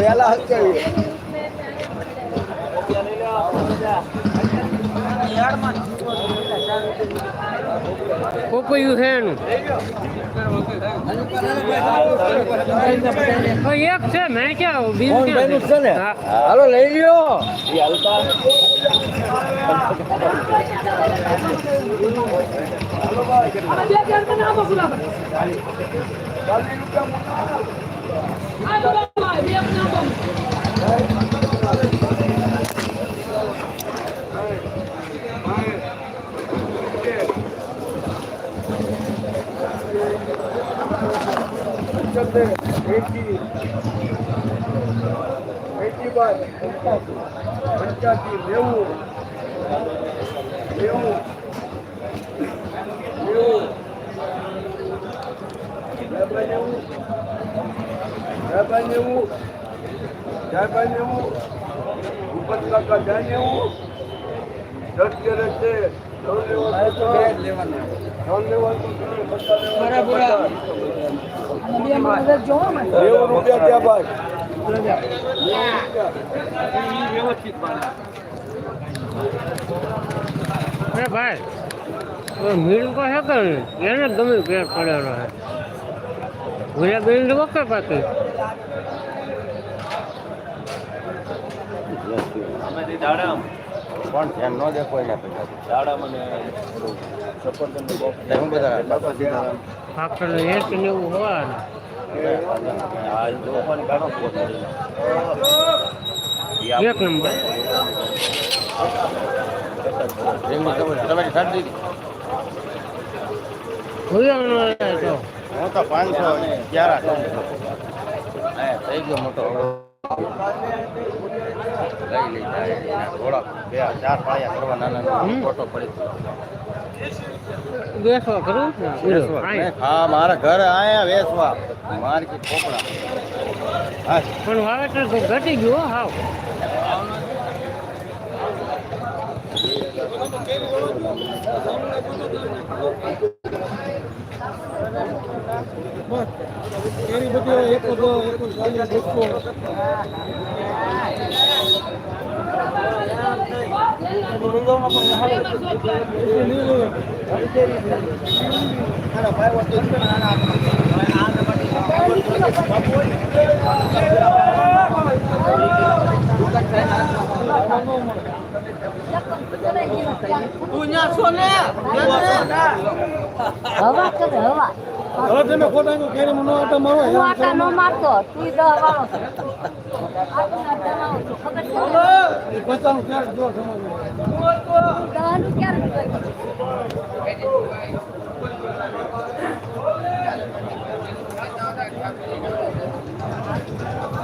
વેલા પોપૈયું છે એનું. એક છે મેં ક્યાં બીજું ક્યાં છે? ને. હાલો લઈ લ્યો. પંચ્યાસી નેવું નેવું નેવું જયભાઈ નેવું જયભાઈ નેવું જયભાઈ નેવું ભૂપત કાકા જય નેવું દસ કેરેટ છે ત્રણ લેવાનું ત્રણ લેવાનું બરાબર નેવું રૂપિયા ત્યાં ભાઈ અરે ભાઈ મીણ કો છે કે એને ગમે પણ ન દે કોઈને દાડા મને સફરજન હું બધા એક એક નંબર. હું તો પાંચસો ગ્યારા થઈ ગયો મોટો લઈ લઈ જાય એના બે ચાર પાયા કરવા નાના. ફોટો પડી બેસવા ખરું? ને હા મારા ઘર આયા વેસવા માર્કેટ પોપડા પણ વાવેતર તો ઘટી ગયું હો હાવ હવા કે હવા હવે તમે ખોટા કેરી મનો આટા મારો હું આટા નો મારતો તું દહ વાળો ના ને? પચાસ ક્યાંક જો દહનું ક્યારે જોયું? તમારે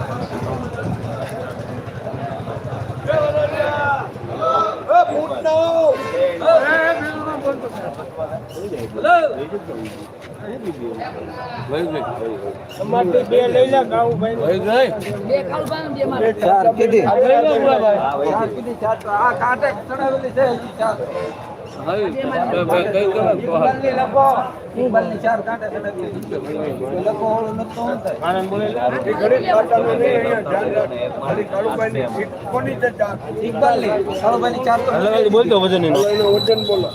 બોલતો વજન એનું. વજન બોલો.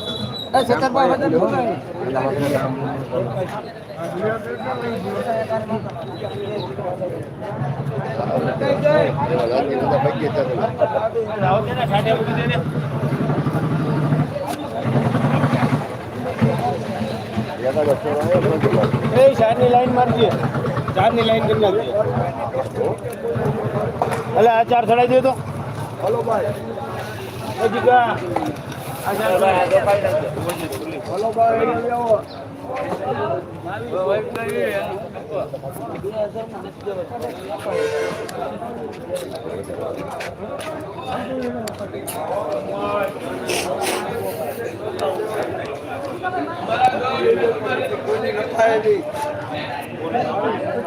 ચારની લાઈન મારજે ચારની લાઈન કરી નાખજે. એટલે આ ચાર ચડાવી દે તો. હલો ભાઈ. હજી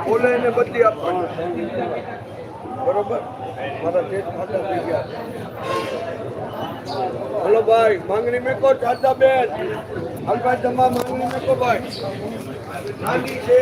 બોલે ને બધી આપવાની બરોબર? મારા પેટ ખાતા થઈ ગયા. હલો ભાઈ, માંગણી મેકો ચાચા બેન? હલભાઈ તમા માંગણી મેકો ભાઈ? નાની છે